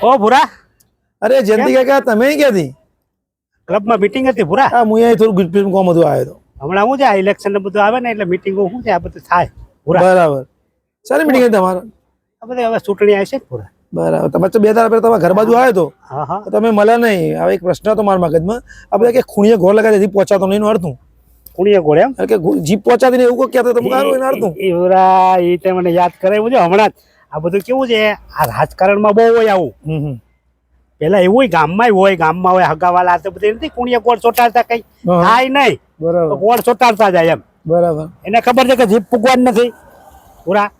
ઓ ભૂરા. અરે જયંતિ કાકા તમે ક્યાંથી? ક્લબમાં મીટિંગ હતી ભૂરા? હા હું અહીં થોડું ગુજપીમ કોમ હતું આવ્યો હતો. હમણાં હું છે આ ઇલેક્શન ને બધું આવે ને એટલે મીટિંગો શું છે આ બધું થાય. ભૂરા. બરાબર. સારી મીટિંગ હતી તમારે? આ બધી હવે ચૂંટણી આવશે ને ભૂરા. બરાબર. તમે તો બે તાર પહેલા તમારા ઘર બાજુ આવ્યો હતો. હા હા. તમે મળ્યા નહીં. હવે એક પ્રશ્ન હતો મારા મગજમાં. આ બધા કે ખૂણીએ ઘોર લગાડે હજી પહોંચાતો નહીં અર્થું ખૂણીએ ગોળે એમ? કે જીપ પહોંચાતી નહીં એવું કોઈ કહેતો તમે કારું એનું અર્થું એ એ મને યાદ કરાવ્યું છે. હમણાં જ આ બધું કેવું છે? આ રાજકારણમાં બહુ હોય આવું. પેલા એવું ગામમાં હોય ગામમાં હોય હગાવાલા હાથે બધી નથી કુણીએ ગોળ ચોટાડતા કઈ થાય નહીં. તો બરાબર ગોળ ચોટાડતા જાય એમ. બરાબર. એને ખબર છે કે જીપ પૂગવાની નથી. પૂરા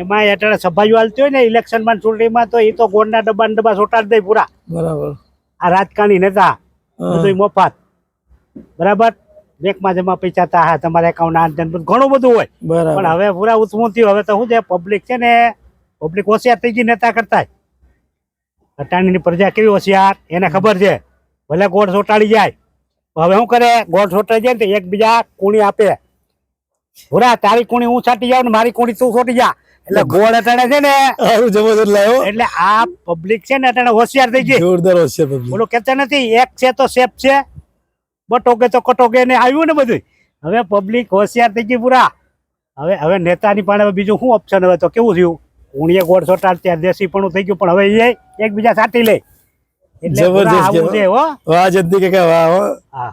એમાં અત્યારે સભાઈઓ હાલતી હોય ને ઇલેક્શનમાં ચૂંટણીમાં તો એ તો ગોળના ડબ્બા ડબ્બા ચોટાડી દે પૂરા. બરાબર. આ રાજકારણી નેતા. બધું મફત. બરાબર? બેંકમાં જમા પૈસા તા હા તમારે એકાઉન્ટ આ ઘણું બધું હોય. પણ હવે પૂરા ઉતમું થયું. હવે તો શું છે પબ્લિક છે ને પબ્લિક હોશિયાર થઈ ગઈ નેતા કરતા અટાણીની પ્રજા કેવી હોશિયાર? એને ખબર છે. ભલે ગોળ સોટાડી જાય. હવે શું કરે? ગોળ ચોટાડી જાય ને એકબીજા કુણી આપે. પૂરા તારી કુણી હું છાટી જાઉં ને મારી કુણી તું છોટી જા. એટલે ગોળ અટાણે છે ને સારું જબરદસ્ત લાવ્યો એટલે આ પબ્લિક છે ને અટાણે હોશિયાર થઈ ગઈ. જોરદાર હોશિયાર પબ્લિક બોલો કેતા નથી એક છે તો સેફ છે. બટોકે તો કટોકે ને આવ્યું ને બધું હવે પબ્લિક હોશિયાર થઈ ગઈ પૂરા. હવે હવે નેતાની પાસે બીજું શું ઓપ્શન હવે તો કેવું થયું? ઉણીએ ગોળ ટાળ ત્યાં દેશી પણ થઈ ગયું પણ હવે એ એકબીજા સાટી લે. એટલે આવું છે હો. વાહ જયંતિ કે વાહ હો. હા.